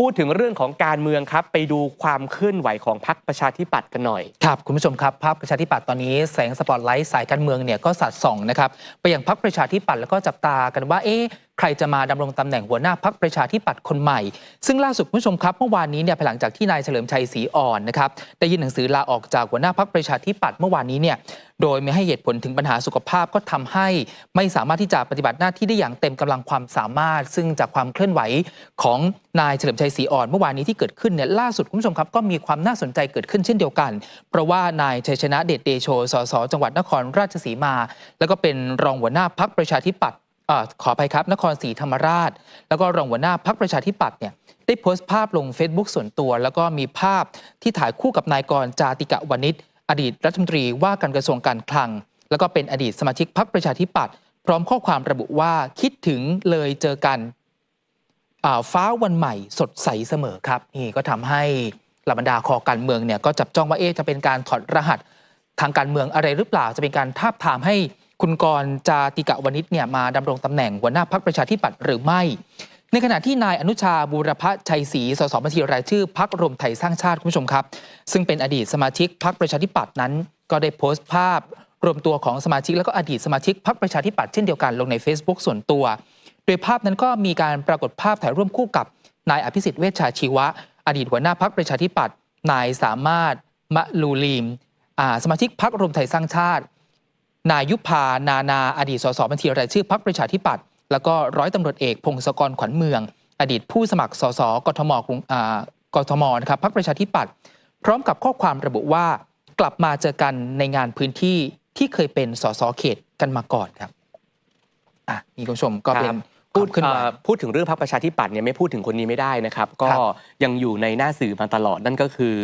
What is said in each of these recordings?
พูดถึงเรื่องของการเมืองครับไปดูความเคลื่อนไหวของพรรคประชาธิปัตย์กันหน่อย ครับคุณผู้ชมครับภาพประชาธิปัตย์ตอนนี้แสงสปอตไลท์สายการเมืองเนี่ยก็สัดส่องนะครับไปอย่างพรรคประชาธิปัตย์แล้วก็จับตากันว่าเอ๊ะใครจะมาดำรงตำแหน่งหัวหน้าพรรคประชาธิปัตย์คนใหม่ ซึ่งล่าสุดผู้ชมครับเมื่อวานนี้เนี่ยภายหลังจากที่นายเฉลิมชัยศรีอ่อนนะครับได้ยื่นหนังสือลาออกจากหัวหน้าพรรคประชาธิปัตย์เมื่อวานนี้เนี่ยโดยไม่ให้เหตุผลถึงปัญหาสุขภาพก็ทำให้ไม่สามารถที่จะปฏิบัติหน้าที่ได้อย่างเต็มกำลังความสามารถ ซึ่งจากความเคลื่อนไหวของนายเฉลิมชัยศรีอ่อนเมื่อวานนี้ที่เกิดขึ้นเนี่ยล่าสุดคุณผู้ชมครับก็มีความน่าสนใจเกิดขึ้นเช่นเดียวกัน เพราะว่านายชัยชนะเดชเดโชสสจังหวัดนครราชสีมา แล้วก็เป็นรองหัวหน้าพักประชาธิปัตย อขออภัยครับ นครศรีธรรมราช แล้วก็รองหัวหน้าพักประชาธิปัตย์เนี่ยได้โพสต์ภาพลง Facebook ส่วนตัว แล้วก็มีภาพที่ถ่ายคู่กับนายกรจาติกะวณิชอดีตรัฐมนตรีว่าการกระทรวงการคลัง แล้วก็เป็นอดีตสมาชิกพักประชาธิปัตย์พร้อมข้อความระบุว่าคิดถึงเลยเจอกันฟ้าวันใหม่สดใสเสมอครับนี่ก็ทำให้หลบรรดาคอการเมืองเนี่ยก็จับจ้องว่าเอ๊จะเป็นการถอดรหัสทางการเมืองอะไรหรือเปล่าจะเป็นการทาบทามให้ คุณกรจาติกะวณิชเนี่ยมาดำรงตำแหน่งหัวหน้าพักประชาธิปัตย์หรือไม่ ในขณะที่นายอนุชาบูรพชัยศรีสสบัญชีรายชื่อพักรวมไทยสร้างชาติคุณผู้ชมครับ ซึ่งเป็นอดีตสมาชิกพักประชาธิปัตย์นั้น ก็ได้โพสต์ภาพ รวมตัวของสมาชิกแล้วก็อดีตสมาชิกพักประชาธิปัตย์เช่นเดียวกันลงใน Facebook ส่วนตัว โดยภาพนั้นก็มีการปรากฏภาพถ่ายร่วมคู่กับนายอภิสิทธิ์เวชชาชีวะ อดีตหัวหน้าพักประชาธิปัตย์นายสามารถมะลูลีมสมาชิกพักรวมไทยสร้างชาติ นายยุพานานาอดีตสสบัญชีรายชื่อพักประชาธิปัตย์แล้วก็ร้อยตำรวจเอกพงศกรขวัญเมือง อดีตผู้สมัครสสกทมกรุงอ่ากทมนะครับพักประชาธิปัตย์พร้อมกับข้อความระบุว่ากลับมาเจอกันในงานพื้นที่ที่เคยเป็นสสเขตกันมาก่อนครับอะนี่คุณผู้ชมก็เป็นครับพูดขึ้นเอ่มาอพูดถึงเรื่องพรรคประชาธิปัตย์เนี่ยไม่พูดถึงคนนี้ไม่ได้นะครับ ก็ครับยังอยู่ในหน้าสื่อมาตลอดนั่นก็คือ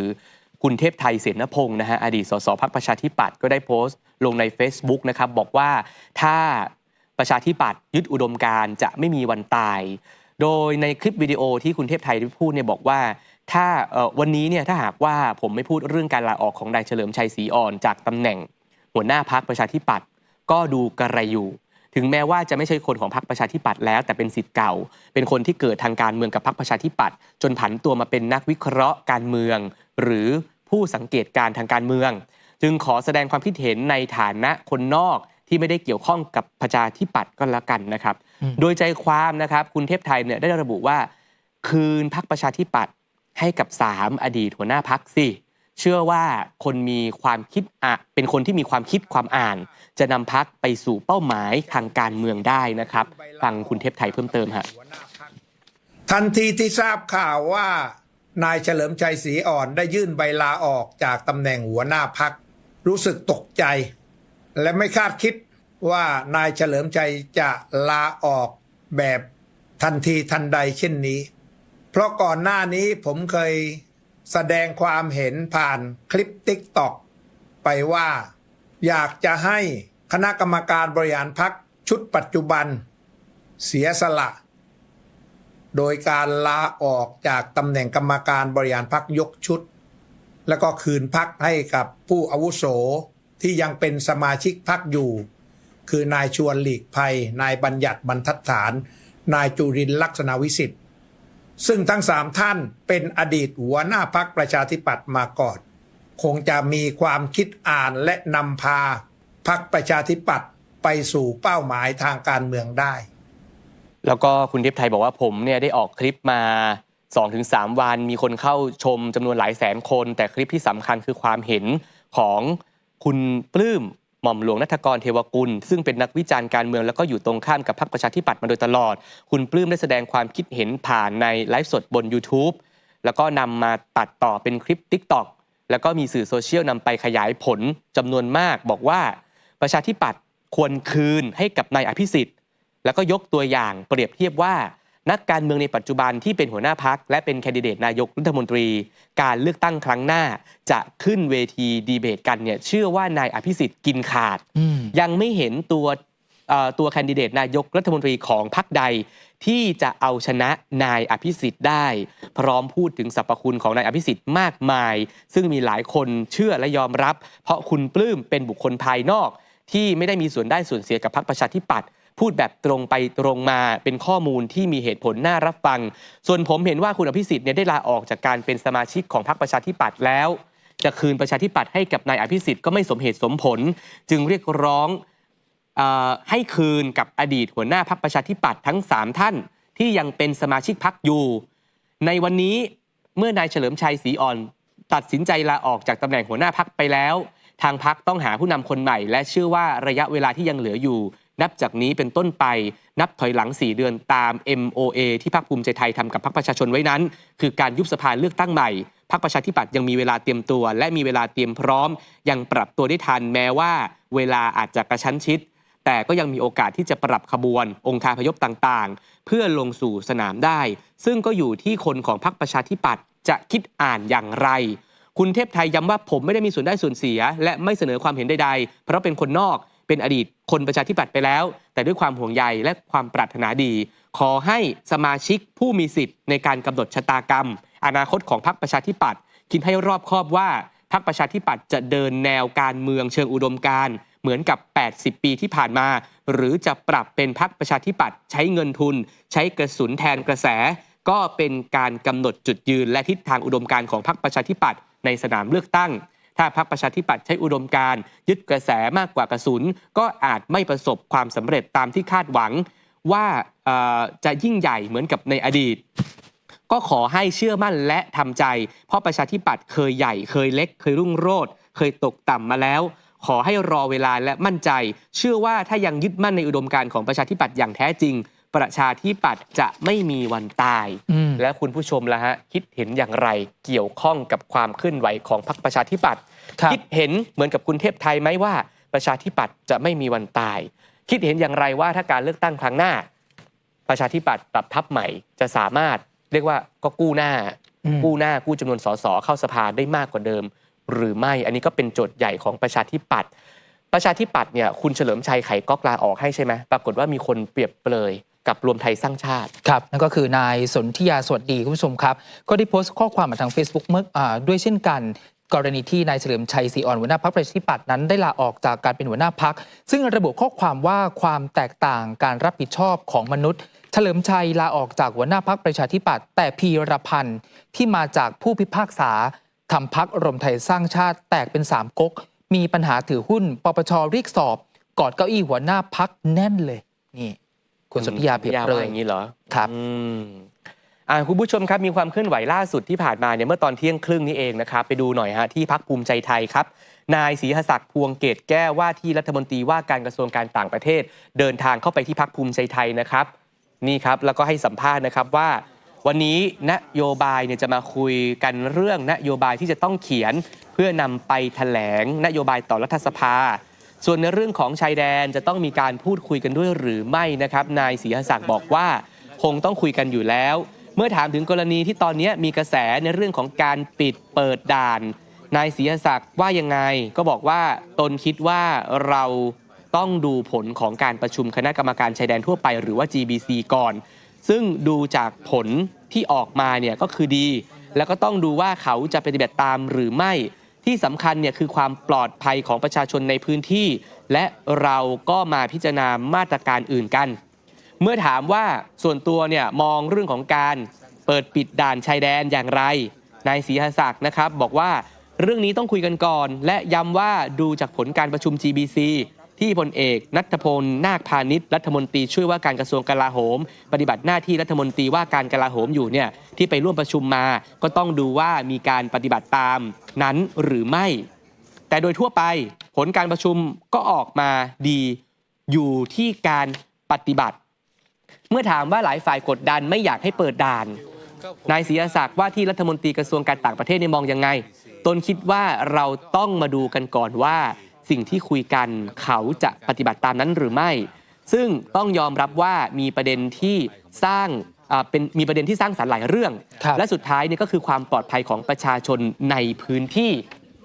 คุณเทพไทยเสนพงศ์นะฮะอดีตสสพรรคประชาธิปัตย์ก็ได้โพสต์ลงใน Facebook นะครับบอกว่าถ้าประชาธิปัตย์ยึดอุดมการจะไม่มีวันตาย โดยในคลิปวิดีโอที่คุณเทพไทยได้พูดเนี่ยบอกว่า ถ้าวันนี้เนี่ยถ้าหากว่าผมไม่พูดเรื่องการลาออกของนายเฉลิมชัยศรีอ่อนจากตำแหน่ง หัวหน้าพักประชาธิปัตย์ก็ดูกระไรอยู่ ถึงแม้ว่าจะไม่ใช่คนของพรรคประชาธิปัตย์แล้ว แต่เป็นสิทธิ์เก่า เป็นคนที่เกิดทางการเมืองกับพรรคประชาธิปัตย์จนผันตัวมาเป็นนักวิเคราะห์การเมือง หรือผู้สังเกตการณ์ทางการเมือง จึงขอแสดงความคิดเห็นในฐานะคนนอกที่ไม่ได้เกี่ยวข้องกับประชาธิปัตย์ก็แล้วกันนะครับอืมโดยใจความนะครับคุณเทพไทยเนี่ยได้ระบุว่า คืนพรรคประชาธิปัตย์ให้กับสามอดีตหัวหน้าพักสิ เชื่อว่าคนมีความคิดอะเป็นคนที่มีความคิดความอ่าน จะนำพักไปสู่เป้าหมายทางการเมืองได้นะครับ ฟังคุณเทพไทยเพิ่มเติมฮะทันทีที่ทราบข่าวว่านายเฉลิมชัยศรีอ่อนได้ยื่นใบลาออกจากตำแหน่งหัวหน้าพัก รู้สึกตกใจ และไม่คาดคิดว่านายเฉลิมชัยจะลาออกแบบทันทีทันใดเช่นนี้ เพราะก่อนหน้านี้ผมเคย แสดงความเห็นผ่านคลิปติ๊กต็อกไปว่า อยากจะให้คณะกรรมการบริหารพักชุดปัจจุบัน เสียสละ โดยการลาออกจากตำแหน่งกรรมการบริหารพักยกชุด แล้วก็คืนพักให้กับผู้อาวุโสที่ยังเป็นสมาชิกพักอยู่ คือนายชวนหลีกภัย นายบัญญัติบรรทัดฐาน นายจุรินลักษณะวิสิทธิ์ ซึ่งทั้งสามท่านเป็นอดีตหัวหน้าพักประชาธิปัตย์มาก่อน คงจะมีความคิดอ่านและนำพาพักประชาธิปัตย์ไปสู่เป้าหมายทางการเมืองได้ แล้วก็คุณเทพไทยบอกว่าผมเนี่ยได้ออกคลิปมา 2-3 วัน มีคนเข้าชมจำนวนหลายแสนคน แต่คลิปที่สำคัญคือความเห็นของคุณปลื้ม หม่อมหลวงนัทกรเทวกุล ซึ่งเป็นนักวิจารณ์การเมืองแล้วก็อยู่ตรงข้ามกับพรรคประชาธิปัตย์มาโดยตลอด คุณปลื้มได้แสดงความคิดเห็นผ่านในไลฟ์สดบน YouTube แล้วก็นำมาตัดต่อเป็นคลิป TikTok แล้วก็มีสื่อโซเชียลนำไปขยายผลจำนวนมาก บอกว่าประชาธิปัตย์ควรคืนให้กับนายอภิสิทธิ์ แล้วก็ยกตัวอย่างเปรียบเทียบว่า นักการเมืองในปัจจุบันที่เป็นหัวหน้าพักและเป็นแคนดิเดตนายกรัฐมนตรี การเลือกตั้งครั้งหน้าจะขึ้นเวทีดีเบตกันเนี่ยเชื่อว่านายอภิสิทธิ์กินขาด ยังไม่เห็นตัวตัวแคนดิเดตนายกรัฐมนตรีของพรรคใด ที่จะเอาชนะนายอภิสิทธิ์ได้ พร้อมพูดถึงสรรพคุณของนายอภิสิทธิ์มากมาย ซึ่งมีหลายคนเชื่อและยอมรับ เพราะคุณปลื้มเป็นบุคคลภายนอก ที่ไม่ได้มีส่วนได้ส่วนเสียกับพรรคประชาธิปัตย์ พูดแบบตรงไปตรงมาเป็นข้อมูลที่มีเหตุผลน่ารับฟัง ส่วนผมเห็นว่าคุณอภิสิทธิ์เนี่ยได้ลาออกจากการเป็นสมาชิกของพรรคประชาธิปัตย์แล้ว จะคืนประชาธิปัตย์ให้กับนายอภิสิทธิ์ก็ไม่สมเหตุสมผล จึงเรียกร้องอให้คืนกับอดีตหัวหน้าพักประชาธิปัตย์ทั้ง 3 ท่าน ที่ยังเป็นสมาชิกพักอยู่ ในวันนี้เมื่อนายเฉลิมชัยศรีอ่อน ตัดสินใจลาออกจากตำแหน่งหัวหน้าพักไปแล้ว ทางพักต้องหาผู้นำคนใหม่ และเชื่อว่าระยะเวลาที่ยังเหลืออยู่ นับจากนี้เป็นต้นไปนับถอยหลัง 4 เดือนตาม MOA ที่พรรคภูมิใจไทยทำกับพรรคประชาชนไว้นั้น คือการยุบสภาเลือกตั้งใหม่พรรคประชาธิปัตย์ยังมีเวลาเตรียมตัว และมีเวลาเตรียมพร้อม ยังปรับตัวได้ทันแม้ว่า เวลาอาจจะกระชั้นชิด แต่ก็ยังมีโอกาสที่จะปรับขบวน องค์คาพยพต่างๆ เพื่อลงสู่สนามได้ ซึ่งก็อยู่ที่คนของพรรคประชาธิปัตย์จะคิดอ่านอย่างไร คุณเทพไทยย้ำว่าผมไม่ได้มีส่วนได้ส่วนเสีย และไม่เสนอความเห็นใดๆ เพราะเป็นคนนอก เป็นอดีตคนประชาธิปัตย์ไปแล้ว แต่ด้วยความห่วงใยและความปรารถนาดี ขอให้สมาชิกผู้มีสิทธิ์ในการกำหนดชะตากรรม อนาคตของพรรคประชาธิปัตย์คิดให้รอบคอบว่าพรรคประชาธิปัตย์จะเดินแนวการเมืองเชิงอุดมการเหมือนกับ 80 ปีที่ผ่านมา หรือจะปรับเป็นพรรคประชาธิปัตย์ใช้เงินทุน ใช้กระสุนแทนกระแส ก็เป็นการกำหนดจุดยืนและทิศทางอุดมการของพรรคประชาธิปัตย์ในสนามเลือกตั้ง ถ้าพรรคประชาธิปัตย์ใช้อุดมการ์ยึดกระแสมากกว่ากระสุน ก็อาจไม่ประสบความสำเร็จตามที่คาดหวังว่าจะยิ่งใหญ่เหมือนกับในอดีต ก็ขอให้เชื่อมั่นและทำใจ เพราะประชาธิปัตย์เคยใหญ่เคยเล็ก เคยรุ่งโรจน์เคยตกต่ำมาแล้ว ขอให้รอเวลาและมั่นใจ เชื่อว่าถ้ายังยึดมั่นในอุดมการณ์ของประชาธิปัตย์อย่างแท้จริง ประชาธิปัตย์จะไม่มีวันตายอื และคุณผู้ชมล่ะฮะคิดเห็นอย่างไรเกี่ยวข้องกับความเคลื่อนไหวของพรรคประชาธิปัตย์ครับคิดเห็นเหมือนกับคุณเทพไทยไหมว่า ประชาธิปัตย์จะไม่มีวันตาย คิดเห็นอย่างไรว่าถ้าการเลือกตั้งครั้งหน้า ประชาธิปัตย์ปรับทัพใหม่จะสามารถเรียกว่าก็กู้หน้าอืมกู้หน้ากู้จำนวนสสเข้าสภาได้มากกว่าเดิม หรือไม่อันนี้ก็เป็นโจทย์ใหญ่ของประชาธิปัตย์ประชาธิปัตย์เนี่ยคุณเฉลิมชัยไขก๊อกลาออกให้ใช่ไหมปรากฏว่ามีคนเปรียบเปรย กับรวมไทยสร้างชาติ ครับนั่นก็คือนายสนธิยาสวัสดีคุณผู้ชมครับ ก็ได้โพสต์ข้อความมาทาง Facebook เมื่ออาด้วยเช่นกัน กรณีที่นายเฉลิมชัยศรีอ่อนหัวหน้าพักประชาธิปัตย์นั้นได้ลาออกจากการเป็นหัวหน้าพัก ซึ่งระบุข้อความว่าความแตกต่างการรับผิดชอบของมนุษย์ เฉลิมชัยลาออกจากหัวหน้าพักประชาธิปัตย์แต่พีรพันธ์ที่มาจากผู้พิพากษาทำพักรวมไทยสร้างชาติแตกเป็นสามก๊กมีปัญหาถือหุ้นปปชเรียกสอบ กอดเก้าอี้หัวหน้าพักแน่นเลยนี่ คุณสนธิยาเปรียบเลว่ายอย่างนี้เหรอครับอืมอ่าคุณผู้ชมครับมีความเคลื่อนไหวล่าสุดที่ผ่านมาเนี่ยเมื่อตอนเที่ยงครึ่งนี้เองนะครับไปดูหน่อยฮะที่พักภูมิใจไทยครับ นายศรีหศักดิ์พวงเกตแก้วว่าที่รัฐมนตรีว่าการกระทรวงการต่างประเทศ เดินทางเข้าไปที่พักภูมิใจไทยนะครับ นี่ครับแล้วก็ให้สัมภาษณ์นะครับว่า วันนี้นโยบายเนี่ยจะมาคุยกันเรื่องนโยบายที่จะต้องเขียน เพื่อนำไปแถลงนโยบายต่อรัฐสภา ส่วนในเรื่องของชายแดนจะต้องมีการพูดคุยกันด้วยหรือไม่นะครับ นายศรีหศักดิ์บอกว่า คงต้องคุยกันอยู่แล้ว เมื่อถามถึงกรณีที่ตอนนี้มีกระแสในเรื่องของการปิดเปิดด่าน นายศรีหศักดิ์ว่ายังไง ก็บอกว่าตนคิดว่าเราต้องดูผลของการประชุมคณะกรรมการชายแดนทั่วไปหรือว่า GBC ก่อน ซึ่งดูจากผลที่ออกมาเนี่ยก็คือดี แล้วก็ต้องดูว่าเขาจะปฏิบัติตามหรือไม่ ที่สำคัญเนี่ยคือความปลอดภัยของประชาชนในพื้นที่ และเราก็มาพิจารณามาตรการอื่นกัน เมื่อถามว่าส่วนตัวเนี่ยมองเรื่องของการเปิดปิดด่านชายแดนอย่างไรนายศรีหศักดิ์นะครับ บอกว่าเรื่องนี้ต้องคุยกันก่อน และย้ำว่าดูจากผลการประชุม GBC ที่พลเอกนัทพลนาคพาณิชย์รัฐมนตรีช่วยว่าการกระทรวงกลาโหม ปฏิบัติหน้าที่รัฐมนตรีว่าการกลาโหมอยู่เนี่ยที่ไปร่วมประชุมมา ก็ต้องดูว่ามีการปฏิบัติตามนั้นหรือไม่ แต่โดยทั่วไปผลการประชุมก็ออกมาดีอยู่ที่การปฏิบัติ เมื่อถามว่าหลายฝ่ายกดดันไม่อยากให้เปิดด่านนายศรีอาศักดิ์ว่าที่รัฐมนตรีกระทรวงการต่างประเทศเนี่ยมองยังไง ตนคิดว่าเราต้องมาดูกันก่อนว่า สิ่งที่คุยกันเขาจะปฏิบัติตามนั้นหรือไม่ ซึ่งต้องยอมรับว่ามีประเด็นที่สร้างอ่าเป็นมีประเด็นที่สร้างสรรค์หลายเรื่องครับและสุดท้ายเนี่ยก็คือความปลอดภัยของประชาชนในพื้นที่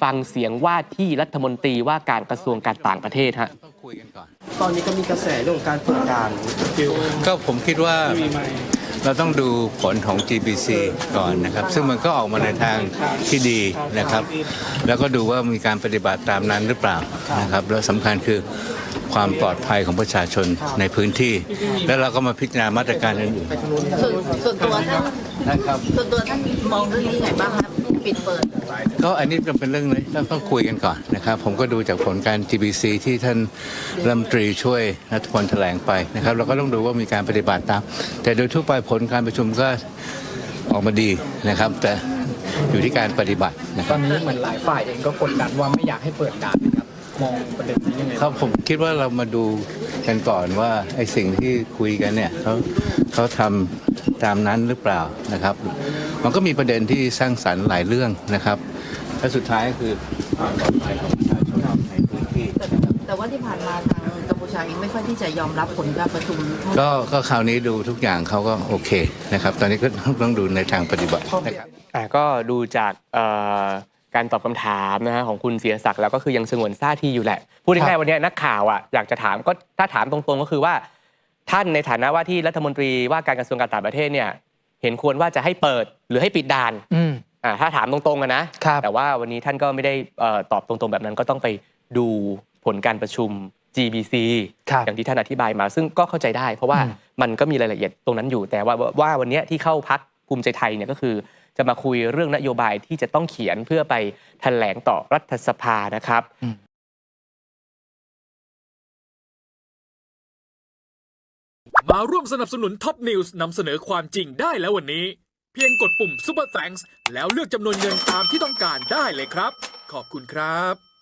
ฟังเสียงว่าที่รัฐมนตรีว่าการกระทรวงการต่างประเทศฮะต้องคุยกันก่อนตอนนี้ก็มีกระแสเรื่องของการเปิดด่านฟิวก็ผมคิดว่า เราต้องดูผลของ GBC ก่อนนะครับ ซึ่งมันก็ออกมาในทางที่ดีนะครับ แล้วก็ดูว่ามีการปฏิบัติตามนั้นหรือเปล่านะครับ แล้วสำคัญคือความปลอดภัยของประชาชนในพื้นที่ แล้วเราก็มาพิจารณามาตรการอื่นส่วนส่วนตัวท่านๆนะครับส่วนตัวท่านมองเรื่องนี้ไงบ้างครับ ปิดเปิด ก็อันนี้เป็นเรื่องเลยต้องต้องคุยกันก่อนนะครับ ผมก็ดูจากผลการ GBC ที่ท่านรัฐมนตรีช่วยนัทพลแถลงไปนะครับ เราก็ต้องดูว่ามีการปฏิบัติตาม แต่โดยทั่วไปผลการประชุมก็ออกมาดีนะครับ แต่อยู่ที่การปฏิบัตินะคตรัอบ นนี้เหมือนหลายฝ่ายเองก็กดดันว่าไม่อยากให้เปิดด่านนะครับ มองประเด็นนี้ยังไงครับผมคิดว่าเรามาดูกันก่อนว่าไอ้สิ่งที่คุยกันเนี่ยเขาเขาทำ ตามนั้นหรือเปล่านะครับ มันก็มีประเด็นที่สร้างสรรค์หลายเรื่องนะครับและสุดท้ายก็คือความปลอดภัยของประชาชนในพื้นที่แต่แต่ว่าที่ผ่านมาทางกัมพูชาเองไม่ค่อยที่จะยอมรับผลการประชุมเท่าไหร่ก็ก็คราวนี้ดูทุกอย่างเขาก็โอเคนะครับ ตอนนี้ก็ต้องดูในทางปฏิบัตินะครับอะก็ดูจากเอ่อการตอบคำถามนะฮะของคุณเสียศักดิ์แล้วก็คือยังสงวนท่าทีอยู่แหละ พูดครัง่ายบๆวันนี้นักข่าวอะอยากจะถามก็ถ้าถามตรงๆก็คือว่า ท่านในฐานะว่าที่รัฐมนตรีว่าการกระทรวงการต่างประเทศเนี่ยเห็นควรว่าจะให้เปิดหรือให้ปิดด่านอืมอ่าถ้าถามตรงๆอะนะครับแต่ว่าวันนี้ท่านก็ไม่ได้เอ่อตอบตรงๆแบบนั้นก็ต้องไปดูผลการประชุม GBC ครับอย่างที่ท่านอธิบายมา ซึ่งก็เข้าใจได้ เพราะว่าอืมมันก็มีรายละเอียดตรงนั้นอยู่ แต่ว่าว่าวันเนี้ยที่เข้าพักภูมิใจไทยเนี่ยก็คือจะมาคุยเรื่องนโยบายที่จะต้องเขียนเพื่อไปแถลงต่อรัฐสภานะครับ มาร่วมสนับสนุนท็อปนิวส์นำเสนอความจริงได้แล้ววันนี้ เพียงกดปุ่ม Super Thanks แล้วเลือกจำนวนเงินตามที่ต้องการได้เลยครับ ขอบคุณครับ